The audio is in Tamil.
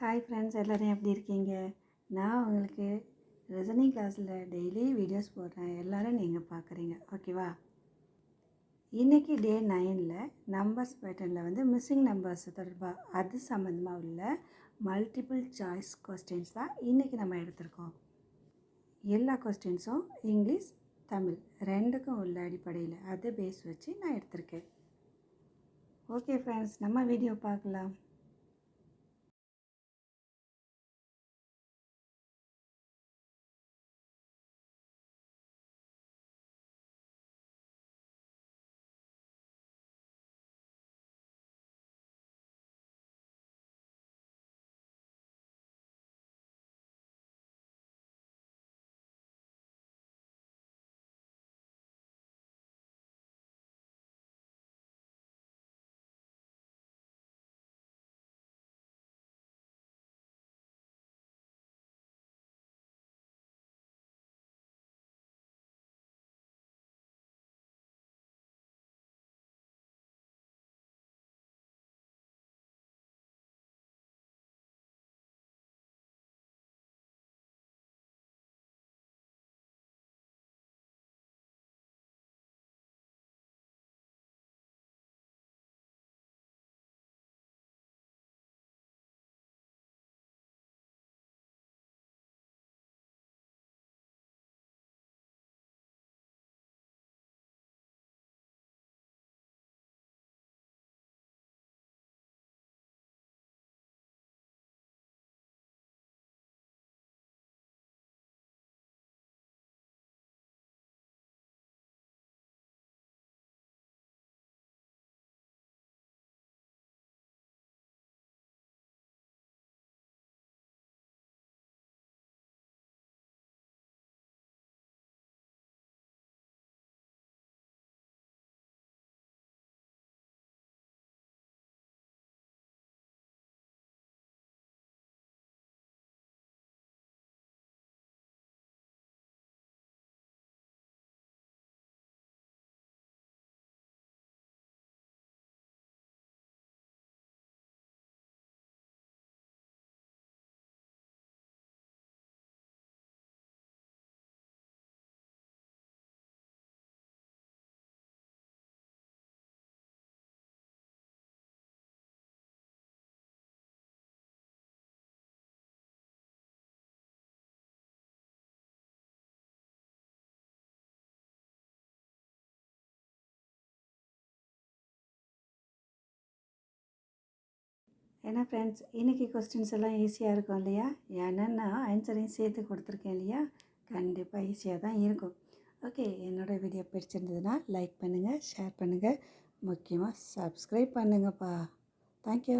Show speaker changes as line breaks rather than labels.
ஹாய் ஃப்ரெண்ட்ஸ் எல்லோரும் எப்படி இருக்கீங்க? நான் உங்களுக்கு ரிசனிங் கிளாஸில் டெய்லி வீடியோஸ் போடுறேன். எல்லோரும் நீங்கள் பார்க்குறீங்க ஓகேவா இன்றைக்கி டே நைனில் நம்பர்ஸ் பேட்டர்னில் வந்து மிஸ்ஸிங் நம்பர்ஸ் தொடர்பாக அது சம்மந்தமாக உள்ள மல்டிபிள் சாய்ஸ் கொஸ்டின்ஸ் தான் இன்றைக்கி நம்ம எடுத்திருக்கோம். எல்லா கொஸ்டின்ஸும் இங்கிலீஷ் தமிழ் ரெண்டுக்கும் உள்ள அடிப்படையில் அதை பேஸ் வச்சு நான் எடுத்திருக்கேன். ஓகே ஃப்ரெண்ட்ஸ் நம்ம வீடியோ பார்க்கலாம். ஏன்னா ஃப்ரெண்ட்ஸ் இன்றைக்கி கொஸ்டின்ஸ் எல்லாம் ஈஸியாக இருக்கும் இல்லையா? ஏன்னா ஆன்சரையும் சேர்த்து கொடுத்துருக்கேன் இல்லையா? கண்டிப்பாக ஈஸியாக தான் இருக்கும். ஓகே என்னோடய வீடியோ பிடிச்சிருந்ததுன்னா லைக் பண்ணுங்கள் ஷேர் பண்ணுங்கள் முக்கியமாக சப்ஸ்கிரைப் பண்ணுங்கப்பா. தேங்க்யூ